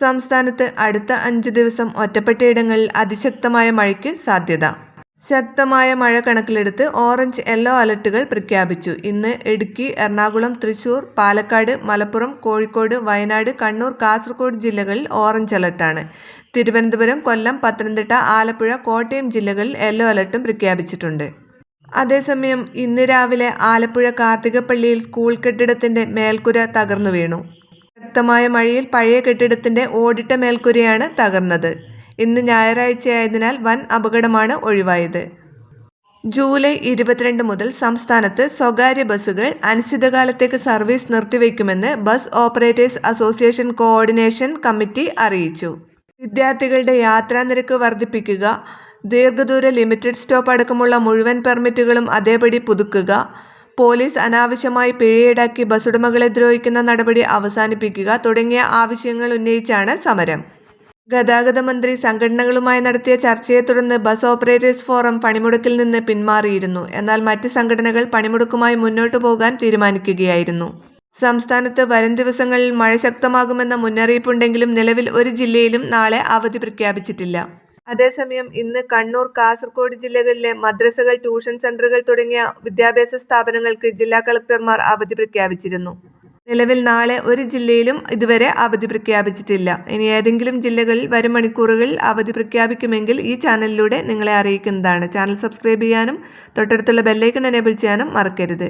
സംസ്ഥാനത്ത് അടുത്ത അഞ്ച് ദിവസം ഒറ്റപ്പെട്ടയിടങ്ങളിൽ അതിശക്തമായ മഴയ്ക്ക് സാധ്യത. ശക്തമായ മഴ കണക്കിലെടുത്ത് ഓറഞ്ച് യെല്ലോ അലർട്ടുകൾ പ്രഖ്യാപിച്ചു. ഇന്ന് ഇടുക്കി എറണാകുളം തൃശൂർ പാലക്കാട് മലപ്പുറം കോഴിക്കോട് വയനാട് കണ്ണൂർ കാസർഗോഡ് ജില്ലകളിൽ ഓറഞ്ച് അലർട്ടാണ്. തിരുവനന്തപുരം കൊല്ലം പത്തനംതിട്ട ആലപ്പുഴ കോട്ടയം ജില്ലകളിൽ യെല്ലോ അലർട്ടും പ്രഖ്യാപിച്ചിട്ടുണ്ട്. അതേസമയം ഇന്ന് രാവിലെ ആലപ്പുഴ കാർത്തികപ്പള്ളിയിൽ സ്കൂൾ കെട്ടിടത്തിന്റെ മേൽക്കുര തകർന്നു വീണു. ശക്തമായ മഴയിൽ പഴയ കെട്ടിടത്തിന്റെ ഓടിട്ട മേൽക്കുരയാണ് തകർന്നത്. ഇന്ന് ഞായറാഴ്ചയായതിനാൽ വൻ അപകടമാണ് ഒഴിവായത്. ജൂലൈ ഇരുപത്തിരണ്ട് മുതൽ സംസ്ഥാനത്ത് സ്വകാര്യ ബസ്സുകൾ അനിശ്ചിതകാലത്തേക്ക് service നിർത്തിവെക്കുമെന്ന് bus operators association coordination committee അറിയിച്ചു. വിദ്യാർത്ഥികളുടെ യാത്രാ നിരക്ക് വർദ്ധിപ്പിക്കുക ദീർഘദൂര ലിമിറ്റഡ് സ്റ്റോപ്പ് അടക്കമുള്ള മുഴുവൻ പെർമിറ്റുകളും അതേപടി പുതുക്കുക പോലീസ് അനാവശ്യമായി പിഴയീടാക്കി ബസ്സുടമകളെ ദ്രോഹിക്കുന്ന നടപടി അവസാനിപ്പിക്കുക തുടങ്ങിയ ആവശ്യങ്ങൾ ഉന്നയിച്ചാണ് സമരം. ഗതാഗത മന്ത്രി സംഘടനകളുമായി നടത്തിയ ചർച്ചയെ തുടർന്ന് ബസ് ഓപ്പറേറ്റേഴ്സ് ഫോറം പണിമുടക്കിൽ നിന്ന് പിന്മാറിയിരുന്നു. എന്നാൽ മറ്റ് സംഘടനകൾ പണിമുടക്കുമായി മുന്നോട്ടു പോകാൻ തീരുമാനിക്കുകയായിരുന്നു. സംസ്ഥാനത്ത് വരും ദിവസങ്ങളിൽ മഴ ശക്തമാകുമെന്ന മുന്നറിയിപ്പുണ്ടെങ്കിലും നിലവിൽ ഒരു ജില്ലയിലും നാളെ അവധി പ്രഖ്യാപിച്ചിട്ടില്ല. അതേസമയം ഇന്ന് കണ്ണൂർ കാസർഗോഡ് ജില്ലകളിലെ മദ്രസകൾ ട്യൂഷൻ സെന്ററുകൾ തുടങ്ങിയ വിദ്യാഭ്യാസ സ്ഥാപനങ്ങൾക്ക് ജില്ലാ കളക്ടർമാർ അവധി പ്രഖ്യാപിച്ചിരുന്നു. നിലവിൽ നാളെ ഒരു ജില്ലയിലും ഇതുവരെ അവധി പ്രഖ്യാപിച്ചിട്ടില്ല. ഇനി ഏതെങ്കിലും ജില്ലകളിൽ വരും മണിക്കൂറുകളിൽ അവധി പ്രഖ്യാപിക്കുമെങ്കിൽ ഈ ചാനലിലൂടെ നിങ്ങളെ അറിയിക്കുന്നതാണ്. ചാനൽ സബ്സ്ക്രൈബ് ചെയ്യാനും തൊട്ടടുത്തുള്ള ബെല്ലൈക്കൺ എനേബിൾ ചെയ്യാനും മറക്കരുത്.